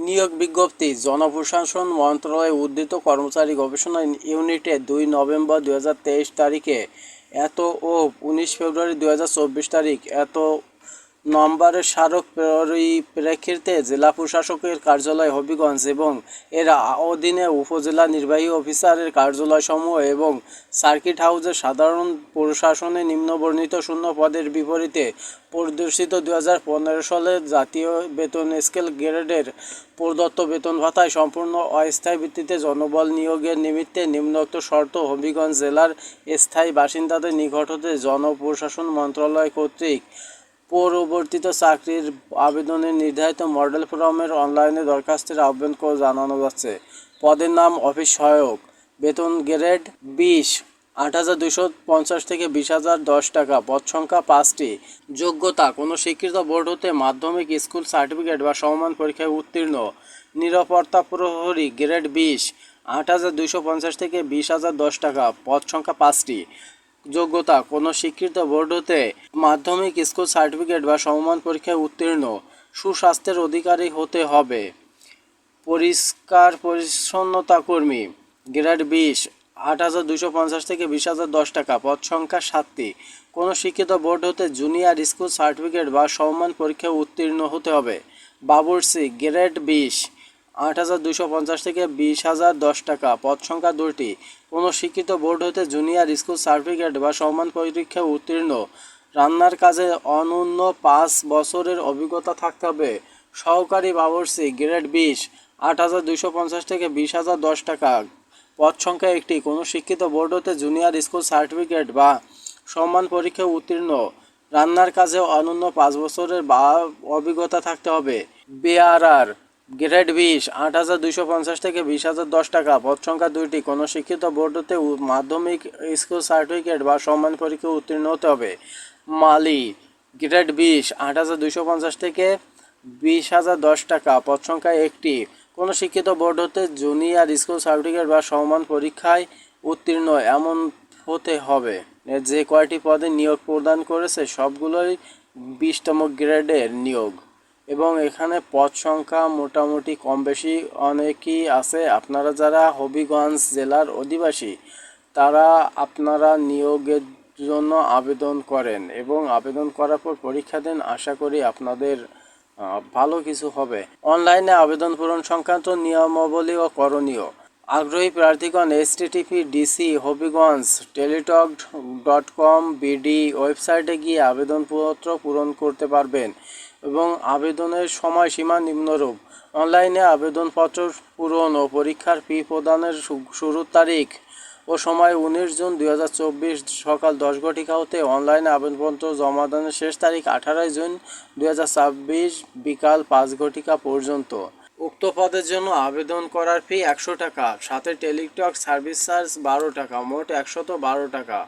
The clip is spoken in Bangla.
নিয়োগ বিজ্ঞপ্তি, জনপ্রশাসন মন্ত্রণালয়ে উদ্ধৃত কর্মচারী গবেষণা ইউনিটে দুই নভেম্বর দু হাজার তেইশ তারিখে এত ও উনিশ ফেব্রুয়ারি দু হাজার চব্বিশ তারিখ এত নম্বরের স্মারক পরিপ্রেক্ষিতে জেলা প্রশাসকের কার্যালয় হবিগঞ্জ এবং এর অধীনে উপজেলা নির্বাহী অফিসারের কার্যালয়সমূহ এবং সার্কিট হাউসের সাধারণ প্রশাসনে নিম্নবর্ণিত শূন্য পদের বিপরীতে প্রদর্শিত দু হাজার সালের জাতীয় বেতন স্কেল গ্রেডের প্রদত্ত বেতন ভাতায় সম্পূর্ণ অস্থায়ী ভিত্তিতে জনবল নিয়োগের নিমিত্তে নিম্নোক্ত শর্ত হবিগঞ্জ জেলার স্থায়ী বাসিন্দাদের নিকট হতে জনপ্রশাসন মন্ত্রণালয় কর্তৃক পরবর্তীত চাকরির আবেদনের নির্ধারিত মডেল ফর্মের অনলাইনে দরখাস্তের আবেদন করে জানানো যাচ্ছে। পদের নাম অফিস সহায়ক। বেতন গ্রেড বিশ, আট হাজার দুশো পঞ্চাশ থেকে বিশ হাজার দশ টাকা। পদ সংখ্যা পাঁচটি। যোগ্যতা, কোনো স্বীকৃত বোর্ড হতে মাধ্যমিক, স্কুল সার্টিফিকেট বা সমমান পরীক্ষায় উত্তীর্ণ। নিরাপত্তা প্রহরী, গ্রেড বিশ, আট হাজার পঞ্চাশ থেকে বিশ হাজার দশ টাকা। পদ সংখ্যা পাঁচটি। যোগ্যতা, কোনো স্বীকৃত বোর্ড হতে মাধ্যমিক স্কুল সার্টিফিকেট বা সমমান পরীক্ষায় উত্তীর্ণ, সুস্বাস্থ্যের অধিকারী হতে হবে। পরিষ্কার পরিচ্ছন্নতা কর্মী, গ্রেড বিশ, আট হাজার দুশো পঞ্চাশ থেকে বিশ হাজার দশ টাকা, পদ সংখ্যা সাতটি। কোনো শিক্ষিত বোর্ড হতে জুনিয়র স্কুল সার্টিফিকেট বা সমমান পরীক্ষায় উত্তীর্ণ হতে হবে। বাবুরসি গ্রেড বিশ আট হাজার দুশো পঞ্চাশ থেকে বিশ হাজার দশ টাকা। পদ সংখ্যা দুটি কোনো শিক্ষিত বোর্ড হতে জুনিয়র স্কুল সার্টিফিকেট বা সমান পরীক্ষায় উত্তীর্ণ। রান্নার কাজে অনন্য পাঁচ বছরের অভিজ্ঞতা থাকতে হবে। সহকারী বাবরসি, গ্রেড বিশ, আট হাজার দুশো পঞ্চাশ থেকে বিশ হাজার দশ টাকা। পদ সংখ্যা একটি। কোনো শিক্ষিত বোর্ড হতে জুনিয়র স্কুল সার্টিফিকেট বা সম্মান পরীক্ষায় উত্তীর্ণ। রান্নার কাজে অনন্য পাঁচ বছরের বা অভিজ্ঞতা থাকতে হবে। বেআরআর গ্রেড বিশ, আট হাজার দুশো পঞ্চাশ থেকে বিশ হাজার দশ টাকা। পদ সংখ্যা দুইটি। কোনো শিক্ষিত বোর্ড হতে মাধ্যমিক স্কুল সার্টিফিকেট বা সম্মান পরীক্ষায় উত্তীর্ণ হতে হবে। মালি, গ্রেড বিশ, আট হাজার দুশো পঞ্চাশ থেকে বিশ হাজার দশ টাকা। পদ সংখ্যা একটি। কোনো শিক্ষিত বোর্ড হতে জুনিয়র স্কুল সার্টিফিকেট বা সমান পরীক্ষায় উত্তীর্ণ এমন হতে হবে। যে কয়টি পদে নিয়োগ প্রদান করেছে, সবগুলোই বিশতম গ্রেডের নিয়োগ। এবং এখানে পদ সংখ্যা মোটামুটি কম বেশি অনেকই আছে। আপনারা যারা হবিগঞ্জ জেলার অধিবাসী, তারা আপনারা নিয়োগের জন্য আবেদন করেন এবং আবেদন করার পর পরীক্ষা দেন। আশা করি আপনাদের ভালো কিছু হবে। অনলাইনে আবেদন পূরণ সংক্রান্ত নিয়মাবলী ও করণীয়। আগ্রহী প্রার্থীগণ S TTP DC Habiganj Teletalk dot com BD ওয়েবসাইটে গিয়ে আবেদনপত্র পূরণ করতে পারবেন। এবং আবেদনের সময়সীমা নিম্নরূপ। অনলাইনে আবেদনপত্র পূরণ ও পরীক্ষার ফি প্রদানের শুরুর তারিখ ও সময় উনিশ জুন দুই হাজার চব্বিশ সকাল দশ ঘটিকা হতে অনলাইনে আবেদনপত্র জমা দানের শেষ তারিখ আঠারোই জুন দুই হাজার ছাব্বিশ বিকাল পাঁচ ঘটিকা পর্যন্ত। উক্ত পদের জন্য আবেদন করার ফি একশো টাকা, সাথে টেলিটক সার্ভিস চার্জ বারো টাকা, মোট একশত বারো টাকা।